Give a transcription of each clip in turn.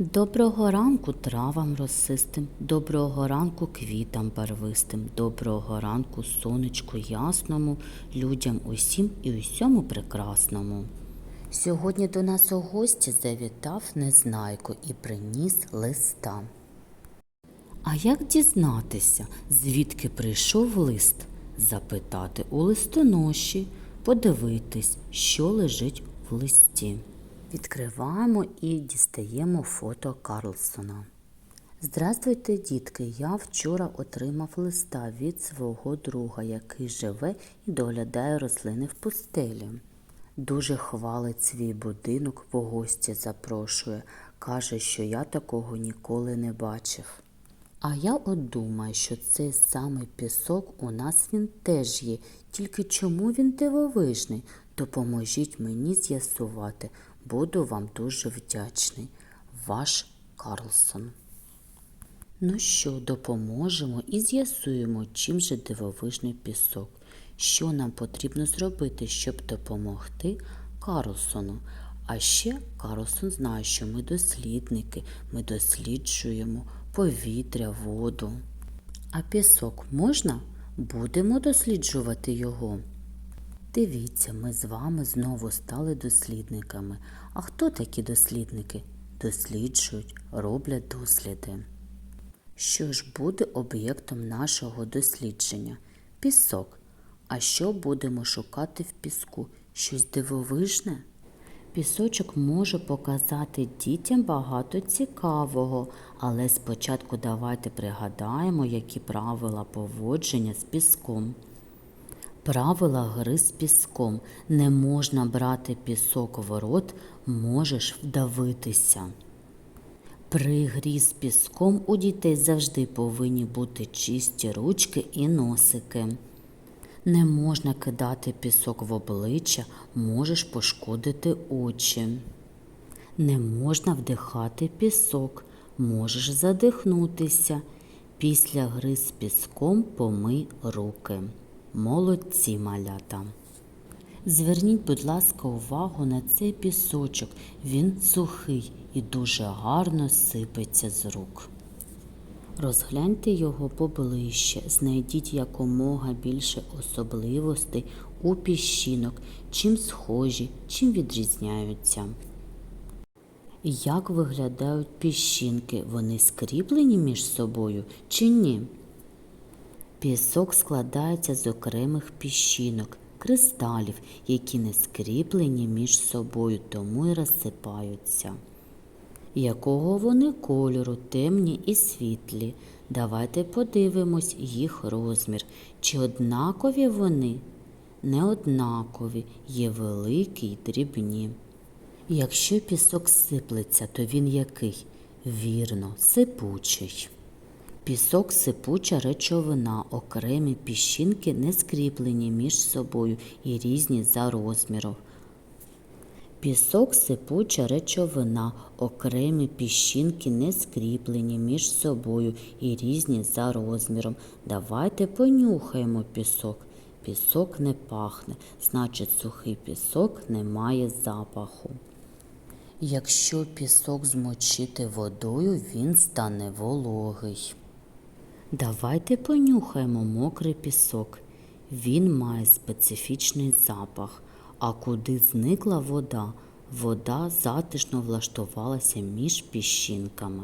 Доброго ранку травам росистим, доброго ранку квітам барвистим, доброго ранку сонечку ясному, людям усім і усьому прекрасному. Сьогодні до нас у гості завітав Незнайко і приніс листа. А як дізнатися, звідки прийшов лист? Запитати у листоноші, подивитись, що лежить в листі. Відкриваємо і дістаємо фото Карлсона. Здравствуйте, дітки! Я вчора отримав листа від свого друга, який живе і доглядає рослини в пустелі. Дуже хвалить свій будинок, в гості запрошує. Каже, що я такого ніколи не бачив. А я от думаю, що цей самий пісок у нас він теж є, тільки чому він дивовижний? Допоможіть мені з'ясувати. Буду вам дуже вдячний. Ваш Карлсон. Ну що, допоможемо і з'ясуємо, чим же дивовижний пісок. Що нам потрібно зробити, щоб допомогти Карлсону? А ще Карлсон знає, що ми дослідники, ми досліджуємо повітря, воду. А пісок можна? Будемо досліджувати його. Дивіться, ми з вами знову стали дослідниками. А хто такі дослідники? Досліджують, роблять досліди. Що ж буде об'єктом нашого дослідження? Пісок. А що будемо шукати в піску? Щось дивовижне? Пісочок може показати дітям багато цікавого, але спочатку давайте пригадаємо, які правила поводження з піском. Правила гри з піском. Не можна брати пісок в рот, можеш вдавитися. При грі з піском у дітей завжди повинні бути чисті ручки і носики. Не можна кидати пісок в обличчя, можеш пошкодити очі. Не можна вдихати пісок, можеш задихнутися. Після гри з піском помий руки. Молодці малята. Зверніть, будь ласка, увагу на цей пісочок. Він сухий і дуже гарно сипеться з рук. Розгляньте його поближче, знайдіть якомога більше особливостей у піщинок, чим схожі, чим відрізняються. Як виглядають піщинки? Вони скріплені між собою чи ні? Пісок складається з окремих піщинок, кристалів, які не скріплені між собою, тому й розсипаються. Якого вони кольору, темні і світлі? Давайте подивимось їх розмір. Чи однакові вони? Не однакові, є великі й дрібні. Якщо пісок сиплеться, то він який? Вірно, сипучий. Пісок сипуча речовина, окремі піщинки не скріплені між собою і різні за розміром. Пісок сипуча речовина, окремі піщинки не скріплені між собою і різні за розміром. Давайте понюхаємо пісок. Пісок не пахне, значить сухий пісок не має запаху. Якщо пісок змочити водою, він стане вологий. Давайте понюхаємо мокрий пісок. Він має специфічний запах. А куди зникла вода? Вода затишно влаштувалася між піщинками.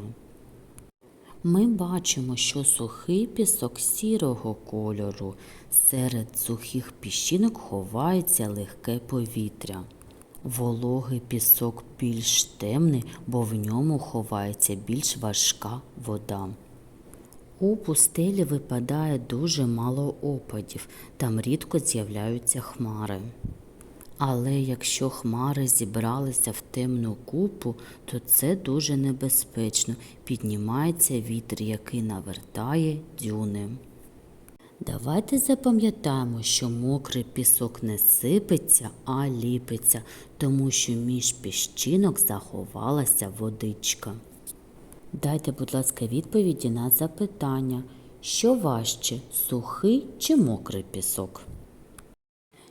Ми бачимо, що сухий пісок сірого кольору. Серед сухих піщинок ховається легке повітря. Вологий пісок більш темний, бо в ньому ховається більш важка вода. У пустелі випадає дуже мало опадів, там рідко з'являються хмари. Але якщо хмари зібралися в темну купу, то це дуже небезпечно. Піднімається вітер, який навертає дюни. Давайте запам'ятаємо, що мокрий пісок не сипеться, а ліпиться, тому що між піщинок заховалася водичка. Дайте, будь ласка, відповіді на запитання, що важче, сухий чи мокрий пісок?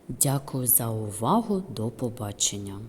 Дякую за увагу. До побачення.